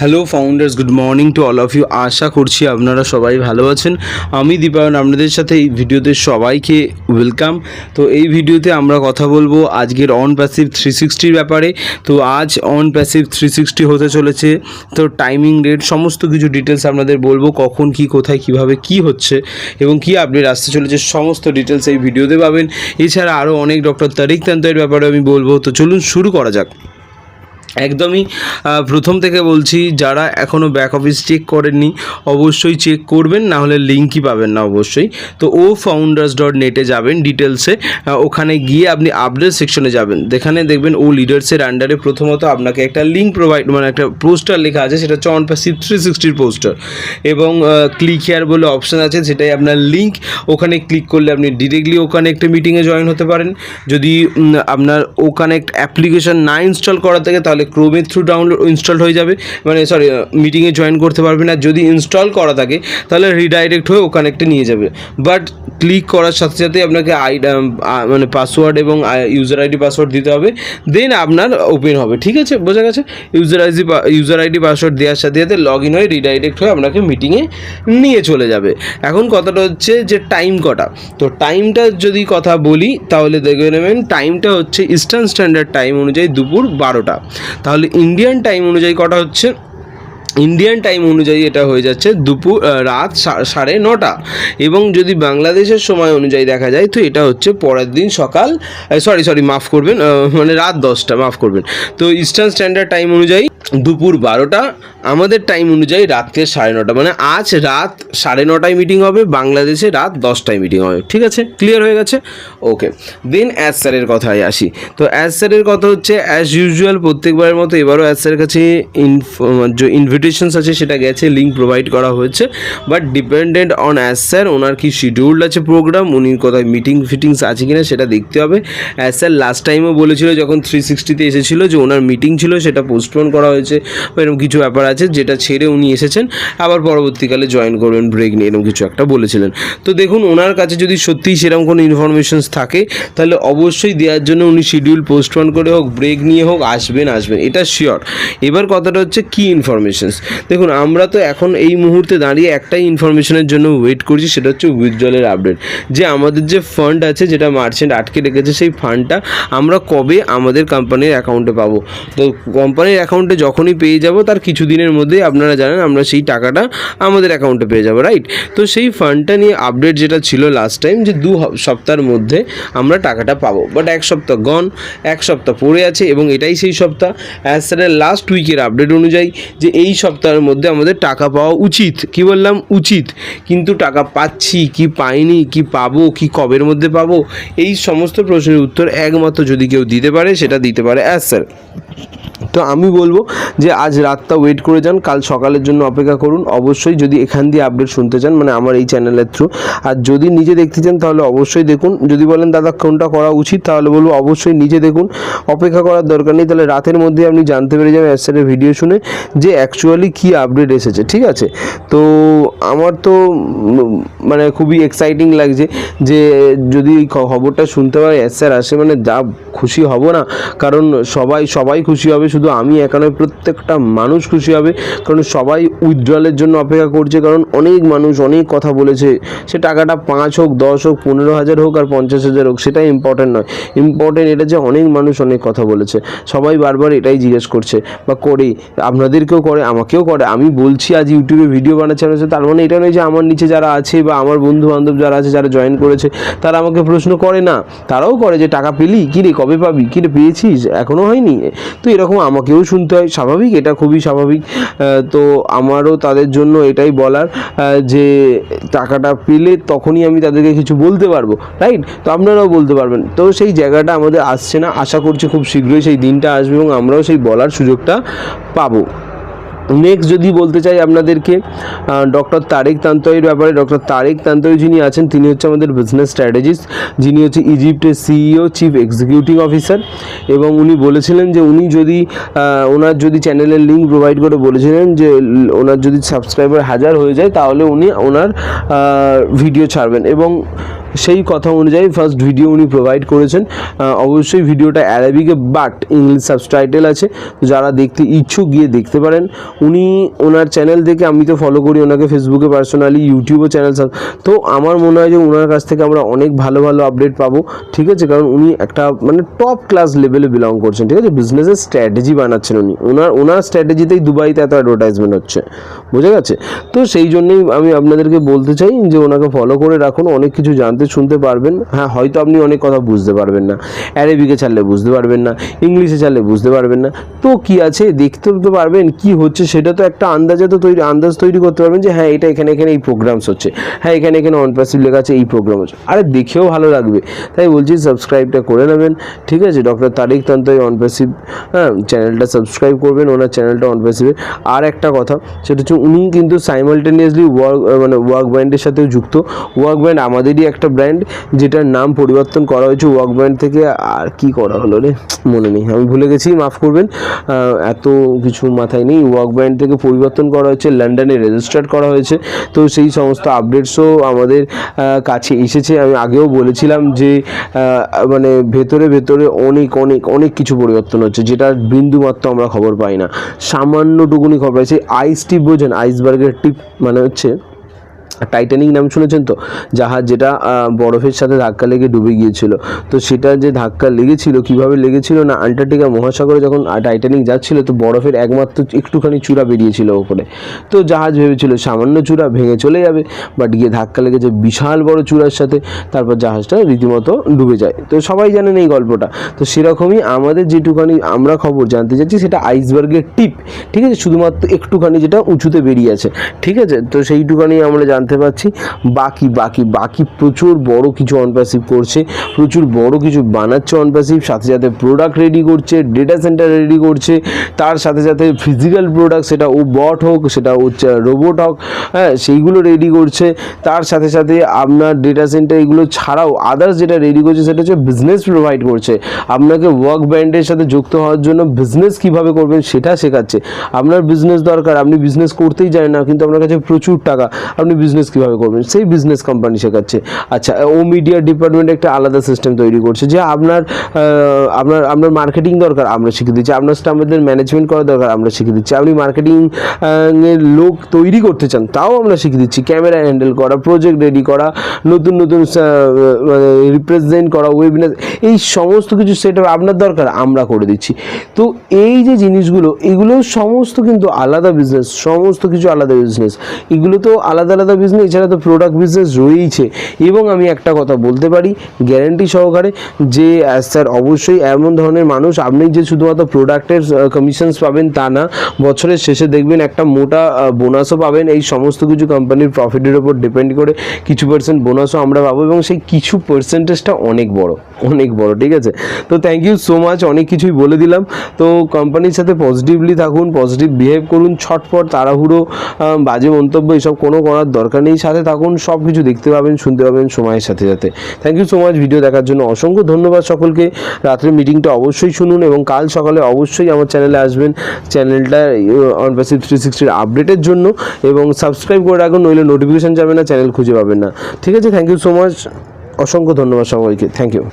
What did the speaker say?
Hello founders good morning to all of you আশা করছি আপনারা সবাই ভালো আছেন। আমি দীপায়ন, আপনাদের সাথে এই ভিডিওতে সবাইকে ওয়েলকাম তো এই ভিডিওতে আমরা কথা বলব আজকের অন প্যাসিভ থ্রি সিক্সটির ব্যাপারে। তো আজ অন প্যাসিভ থ্রি সিক্সটি হতে চলেছে। তো টাইমিং রেট সমস্ত কিছু ডিটেলস আপনাদের বলব, কখন, কি, কোথায়, কীভাবে, কি হচ্ছে এবং কি আপডেট আসতে চলেছে, সমস্ত ডিটেলস এই ভিডিওতে পাবেন। এছাড়া আরও অনেক ডক্টর তারিক তান্তের ব্যাপারে আমি বলব। তো চলুন শুরু করা যাক। একদমই প্রথম থেকে বলছি, যারা এখনও ব্যাক অফিস চেক করেননি, অবশ্যই চেক করবেন না হলে লিঙ্কই পাবেন না অবশ্যই। তো ও ফাউন্ডার্স ডট নেটে যাবেন ডিটেলসে ওখানে গিয়ে আপনি আপডেট সেকশনে যাবেন। যেখানে দেখবেন ও লিডার্সের আন্ডারে প্রথমত আপনাকে একটা লিঙ্ক প্রোভাইড মানে একটা পোস্টার লেখা আছে, সেটা হচ্ছে অন প্যাসিভ থ্রি সিক্সটির পোস্টার এবং ক্লিক হেয়ার বলে অপশান আছে, সেটাই আপনার লিঙ্ক ওখানে ক্লিক করলে আপনি ডিরেক্টলি ওখানে একটা মিটিংয়ে জয়েন হতে পারেন। যদি আপনার ওখানে একটা অ্যাপ্লিকেশন না ইনস্টল করা থাকে, তাহলে ক্রোমের থ্রু ডাউনলোড ইনস্টল হয়ে যাবে। মানে সরি মিটিংয়ে জয়েন করতে পারবেন আর যদি ইনস্টল করা থাকে, তাহলে রিডাইরেক্ট হয়ে ওখানে একটা নিয়ে যাবে। বাট ক্লিক করার সাথে সাথে আপনাকে আই মানে পাসওয়ার্ড এবং ইউজার আইডি পাসওয়ার্ড দিতে হবে। দেন আপনার ওপেন হবে, ঠিক আছে? বোঝা গেছে? User ID user ID password দেওয়ার সাথে সাথে লগ ইন হয়ে রিডাইরেক্ট হয়ে আপনাকে মিটিংয়ে নিয়ে চলে যাবে। এখন কথাটা হচ্ছে যে টাইম কটা। তো টাইমটা যদি কথা বলি, তাহলে দেখে নেবেন টাইমটা হচ্ছে ইস্টার্ন স্ট্যান্ডার্ড টাইম অনুযায়ী দুপুর বারোটা। তাহলে ইন্ডিয়ান টাইম অনুযায়ী কটা হচ্ছে? ইন্ডিয়ান টাইম অনুযায়ী এটা হয়ে যাচ্ছে দুপুর রাত সাড়ে নটা। এবং যদি বাংলাদেশের সময় অনুযায়ী দেখা যায়, তো এটা হচ্ছে পরের দিন সকাল সরি সরি মাফ করবেন মানে রাত দশটা, মাফ করবেন। তো ইস্টার্ন স্ট্যান্ডার্ড টাইম অনুযায়ী দুপুর বারোটা, আমাদের টাইম অনুযায়ী রাত্রে সাড়ে নটা মানে আজ রাত সাড়ে নটায় মিটিং হবে, বাংলাদেশে রাত দশটায় মিটিং হবে, ঠিক আছে? ক্লিয়ার হয়ে গেছে? ওকে দেন অ্যাজ স্যারের কথায় আসি। তো অ্যাজ স্যারের কথা হচ্ছে অ্যাজ ইউজুয়াল প্রত্যেকবারের মতো এবারও অ্যাজ স্যারের কাছে যে ইনভিটেশনস আছে, সেটা গেছে লিঙ্ক প্রোভাইড করা হয়েছে। But dependent on as sir ওনার কি শিডিউল্ড আছে প্রোগ্রাম উনি কোথায় মিটিং ফিটিংস আছে কি না সেটা দেখতে হবে। অ্যাজ স্যার লাস্ট টাইমও বলেছিল, যখন থ্রি সিক্সটিতে এসেছিল, যে ওনার মিটিং ছিল, সেটা পোস্টপোন করা হয়েছে, এরকম কিছু ব্যাপার আছে যেটা ছেড়ে উনি এসেছেন। আবার পরবর্তীকালে জয়েন করবেন ব্রেক নিয়ে, এরকম কিছু একটা বলেছিলেন। তো দেখুন, ওনার কাছে যদি সত্যিই সেরকম কোনো ইনফরমেশনস থাকে, তাহলে অবশ্যই দেওয়ার জন্য উনি শিডিউল পোস্টপোন করে হোক ব্রেক নিয়ে হোক, আসবেন আসবেন। এটা শিওর এবার কথাটা হচ্ছে কি ইনফরমেশনস দেখুন, আমরা তো এখন এই মুহূর্তে দাঁড়িয়ে একটাই ইনফরমেশনের জন্য ওয়েট করছি, সেটা হচ্ছে উইথড্রলের আপডেট যে আমাদের যে ফান্ড আছে, যেটা মার্চেন্ট আটকে রেখেছে, সেই ফান্ডটা আমরা কবে আমাদের কোম্পানির অ্যাকাউন্টে পাবো? তো কোম্পানির অ্যাকাউন্টে যখনই পেয়ে যাব, তার কিছু দিনের মধ্যেই আপনারা জানেন আমরা সেই টাকাটা আমাদের অ্যাকাউন্টে পেয়ে যাব রাইট তো সেই ফান্ডটা নিয়ে আপডেট যেটা ছিল লাস্ট টাইম যে দু সপ্তাহের মধ্যে আমরা টাকাটা পাবো। বাট এক সপ্তাহ গন এক সপ্তাহ পড়ে আছে এবং এটাই সেই সপ্তাহ। অ্যাজ স্যারের লাস্ট উইকের আপডেট অনুযায়ী যে এই সপ্তাহের মধ্যে আমাদের টাকা পাওয়া উচিত। কি বললাম? উচিত। কিন্তু টাকা পাচ্ছি, কি পাইনি, কি পাবো, কি কবের মধ্যে পাবো? এই সমস্ত প্রশ্নের উত্তর একমাত্র যদি কেউ দিতে পারে, সেটা দিতে পারে অ্যাজ স্যার তো আমি বলব যে আজ রাতটা ওয়েট করে যান, কাল সকালের জন্য অপেক্ষা করুন। অবশ্যই যদি এখান দিয়ে আপডেট শুনতে চান মানে আমার এই চ্যানেলের থ্রু আর যদি নিজে দেখতে চান, তাহলে অবশ্যই দেখুন। যদি বলেন, দাদা, কোনটা করা উচিত? তাহলে বলব অবশ্যই নিজে দেখুন। অপেক্ষা করার দরকার নেই। তাহলে রাতের মধ্যে আপনি জানতে পেরে যাবেন অ্যাসেটের ভিডিও শুনে যে অ্যাকচুয়ালি কী আপডেট এসেছে, ঠিক আছে? তো আমার তো মানে খুবই এক্সাইটিং লাগছে যে যদি খবরটা শুনতে পারি স্যার আসে মানে যা খুশি হব না। কারণ সবাই সবাই খুশি হবে শুধু আমি এখানে প্রত্যেকটা মানুষ খুশি হবে। কারণ সবাই উইথড্রলের জন্য অপেক্ষা করছে। কারণ অনেক মানুষ অনেক কথা বলেছে, সে টাকাটা পাঁচ হোক, দশ হোক, পনেরো হাজার হোক আর পঞ্চাশ হাজার হোক সেটা ইম্পর্টেন্ট নয়। ইম্পর্টেন্ট এটা যে অনেক মানুষ অনেক কথা বলেছে। সবাই বারবার এটাই জিজ্ঞেস করছে, বা করে, আপনাদেরকেও করে, আমাকেও করে। আমি বলছি, আজ ইউটিউবে ভিডিও বানাচ্ছি আমার তার মানে এটা নয় যে আমার নিচে যারা আছে বা আমার বন্ধু বান্ধব যারা আছে, যারা জয়েন করেছে, তারা আমাকে প্রশ্ন করে না। তারাও করে যে, টাকা পেলি? কী রে, কবে পাবি? কী রে, পেয়েছিস? এখনও হয়নি? তো এরকম আমাকেও শুনতে হয়, স্বাভাবিক, এটা খুবই স্বাভাবিক। তো আমারও তাদের জন্য এটাই বলার যে টাকাটা পেলে তখনই আমি তাদেরকে কিছু বলতে পারব রাইট তো আপনারাও বলতে পারবেন। তো সেই জায়গাটা আমাদের আসছে না। আশা করছি খুব শীঘ্রই সেই দিনটা আসবে এবং আমরাও সেই বলার সুযোগটা পাবো। নেক্সট যদি বলতে চাই আপনাদেরকে ডক্টর তারেক তান্তয়ের ব্যাপারে ডক্টর তারেক তান্তয় যিনি আছেন, তিনি হচ্ছে আমাদের বিজনেস স্ট্র্যাটেজিস্ট যিনি হচ্ছে ইজিপ্টের সিইও চিফ এক্সিকিউটিভ অফিসার এবং উনি বলেছিলেন যে উনি যদি ওনার যদি চ্যানেলের লিঙ্ক প্রোভাইড করে বলেছিলেন যে ওনার যদি সাবস্ক্রাইবার হাজার হয়ে যায়, তাহলে উনি ওনার ভিডিও ছাড়বেন। এবং সেই কথা অনুযায়ী ফার্স্ট ভিডিও উনি প্রোভাইড করেছেন। অবশ্যই ভিডিওটা অ্যারাবিকে বাট ইংলিশ সাবটাইটেল আছে। যারা দেখতে ইচ্ছুক গিয়ে দেখতে পারেন। উনি ওনার চ্যানেল থেকে আমি তো ফলো করি ওনাকে ফেসবুকে পার্সোনালি ইউটিউবে চ্যানেল তো আমার মনে হয় যে ওনার কাছ থেকে আমরা অনেক ভালো ভালো আপডেট পাবো। ঠিক আছে? কারণ উনি একটা মানে টপ ক্লাস লেভেলে বিলং করছেন। ঠিক আছে? বিজনেসের স্ট্র্যাটেজি বানাচ্ছেন উনি। ওনার ওনার স্ট্র্যাটেজিতেই দুবাইতে এত অ্যাডভার্টাইজমেন্ট হচ্ছে। বুঝে গেছে? তো সেই জন্যই আমি আপনাদেরকে বলতে চাই যে ওনাকে ফলো করে রাখুন। অনেক কিছু জানতে শুনতে পারবেন হ্যাঁ হয়তো আপনি অনেক কথা বুঝতে পারবেন না। অ্যারেবিকে ছাড়লে বুঝতে পারবেন না। ইংলিশে ছাড়লে বুঝতে পারবেন না। তো কি আছে? দেখতে তো পারবেন কি হচ্ছে, সেটা তো একটা আন্দাজে তো তৈরি, আন্দাজ তৈরি করতে পারবেন যে হ্যাঁ এটা এখানে এখানে এই প্রোগ্রামস হচ্ছে। হ্যাঁ এখানে এখানে অন প্যাসিভ লেখা আছে, এই প্রোগ্রাম হচ্ছে। আরে, দেখেও ভালো লাগবে। তাই বলছি সাবস্ক্রাইবটা করে নেবেন। ঠিক আছে? ডক্টর তারিক তান্ত অন প্যাসিভ হ্যাঁ চ্যানেলটা সাবস্ক্রাইব করবেন, ওনার চ্যানেলটা অন প্যাসিভে আর একটা কথা, সেটা হচ্ছে উনি কিন্তু সাইমালটেনিয়াসলি ওয়ার্ক মানে ওয়ার্ক ব্যান্ডের সাথেও যুক্ত। ওয়ার্ক ব্যান্ড আমাদেরই একটা ব্র্যান্ড যেটার নাম পরিবর্তন করা হয়েছে ওয়ার্ক ব্র্যান্ড থেকে, আর কি করা হলো রে? মনে নেই, আমি ভুলে গেছি, মাফ করবেন। এত কিছু মাথায় নেই ওয়ার্ক ব্র্যান্ড থেকে পরিবর্তন করা হয়েছে লন্ডনে রেজিস্টার্ড করা হয়েছে। তো সেই সমস্ত আপডেটসও আমাদের কাছে এসেছে। আমি আগেও বলেছিলাম যে মানে ভেতরে ভেতরে অনেক অনেক অনেক কিছু পরিবর্তন হচ্ছে যেটা বিন্দু মাত্র আমরা খবর পাই না। সামান্যটুকুনি খবর পাই, সেই আইস টিপ বোঝেন আইসবার্গের টিপ মানে হচ্ছে টাইটানিক নাম শুনেছেন তো? জাহাজ যেটা বরফের সাথে ধাক্কা লেগে ডুবে গিয়েছিল। তো সেটা যে ধাক্কা লেগেছিল, কীভাবে লেগেছিল না আন্টার্কটিকা মহাসাগরে যখন টাইটানিক যাচ্ছিল, তো বরফের একমাত্র একটুখানি চূড়া বেরিয়েছিল ওপরে। তো জাহাজ ভেবেছিল সামান্য চূড়া ভেঙে চলে যাবে বাট গিয়ে ধাক্কা লেগেছে বিশাল বড় চূড়ার সাথে, তারপর জাহাজটা রীতিমতো ডুবে যায়। তো সবাই জানেন এই গল্পটা। তো সেরকমই আমাদের যেটুখানি আমরা খবর জানতে চাচ্ছি, সেটা আইসবার্গের টিপ, ঠিক আছে? শুধুমাত্র একটুখানি যেটা উঁচুতে বেরিয়ে আছে, ঠিক আছে? তো সেইটুখানি আমরা জানতে পারছি। বাকি বাকি বাকি প্রচুর বড় কিছু অনপ্যাসিভ করছে, প্রচুর বড় কিছু বানাচ্ছে অনপ্যাসিভ সাথে সাথে প্রোডাক্ট রেডি করছে ডেটা সেন্টার রেডি করছে, তার সাথে সাথে ফিজিক্যাল প্রোডাক্ট সেটা ও বট হোক, সেটা হচ্ছে রোবট হোক হ্যাঁ সেইগুলো রেডি করছে। তার সাথে সাথে আপনার ডেটা সেন্টার এগুলো ছাড়াও আদার্স যেটা রেডি করছে, সেটা হচ্ছে বিজনেস প্রোভাইড করছে। আপনাকে ওয়ার্ক ব্যান্ডের সাথে যুক্ত হওয়ার জন্য বিজনেস কীভাবে করবেন সেটা শেখাচ্ছে। আপনার বিজনেস দরকার, আপনি বিজনেস করতেই জানেন না, কিন্তু আপনার কাছে প্রচুর টাকা, আপনি বিজনেস কীভাবে করবেন, সেই বিজনেস কোম্পানি শেখাচ্ছে। আচ্ছা ও মিডিয়া ডিপার্টমেন্ট একটা আলাদা সিস্টেম তৈরি করছে যে আপনার আপনার আপনার মার্কেটিং দরকার, আমরা শিখে দিচ্ছি। আপনার স্টাফেদের ম্যানেজমেন্ট করা দরকার, আমরা শিখে দিচ্ছি। আপনি মার্কেটিং এর লোক তৈরি করতে চান, তাও আমরা শিখে দিচ্ছি। ক্যামেরা হ্যান্ডেল করা প্রজেক্ট রেডি করা, নতুন নতুন মানে রিপ্রেজেন্ট করা ওয়েবিনার এই সমস্ত কিছু সেট আপ আপনার দরকার, আমরা করে দিচ্ছি। তো এই যে জিনিসগুলো, এগুলো সমস্ত কিন্তু আলাদা বিজনেস সমস্ত কিছু আলাদা বিজনেস এগুলো তো আলাদা আলাদা বিজনেস এছাড়া তো প্রোডাক্ট বিজনেস রয়েইছে। এবং আমি একটা কথা বলতে পারি গ্যারেন্টি সহকারে যে স্যার অবশ্যই এমন ধরনের মানুষ, আপনি যে শুধুমাত্র প্রোডাক্টের কমিশনস পাবেন তা না, বছরের শেষে দেখবেন একটা মোটা বোনাসও পাবেন। এই সমস্ত কিছু কোম্পানির প্রফিটের উপর ডিপেন্ড করে কিছু পার্সেন্ট বোনাসও আমরা পাবো এবং সেই কিছু পার্সেন্টেজটা অনেক বড় অনেক বড়, ঠিক আছে? তো থ্যাংক ইউ সো মাচ অনেক কিছুই বলে দিলাম। তো কোম্পানির সাথে পজিটিভলি থাকুন পজিটিভ বিহেভ করুন, ছটফট, তাড়াহুড়ো বাজে মন্তব্য, এসব কোনো করার দরকার নেই। সাথে থাকুন সব কিছু দেখতে পাবেন, শুনতে পাবেন সময়ের সাথে সাথে। Thank you so much video দেখার জন্য অসংখ্য ধন্যবাদ সকলকে। রাত্রে মিটিংটা অবশ্যই শুনুন এবং কাল সকালে অবশ্যই আমার চ্যানেলে আসবেন। চ্যানেলটা অনপ্যাসিভ থ্রি সিক্সটির আপডেটের জন্য এবং সাবস্ক্রাইব করে রাখুন, নইলে নোটিফিকেশান যাবে না চ্যানেল খুঁজে পাবেন না। ঠিক আছে থ্যাংক ইউ সো মাচ অসংখ্য ধন্যবাদ সবাইকে থ্যাংক ইউ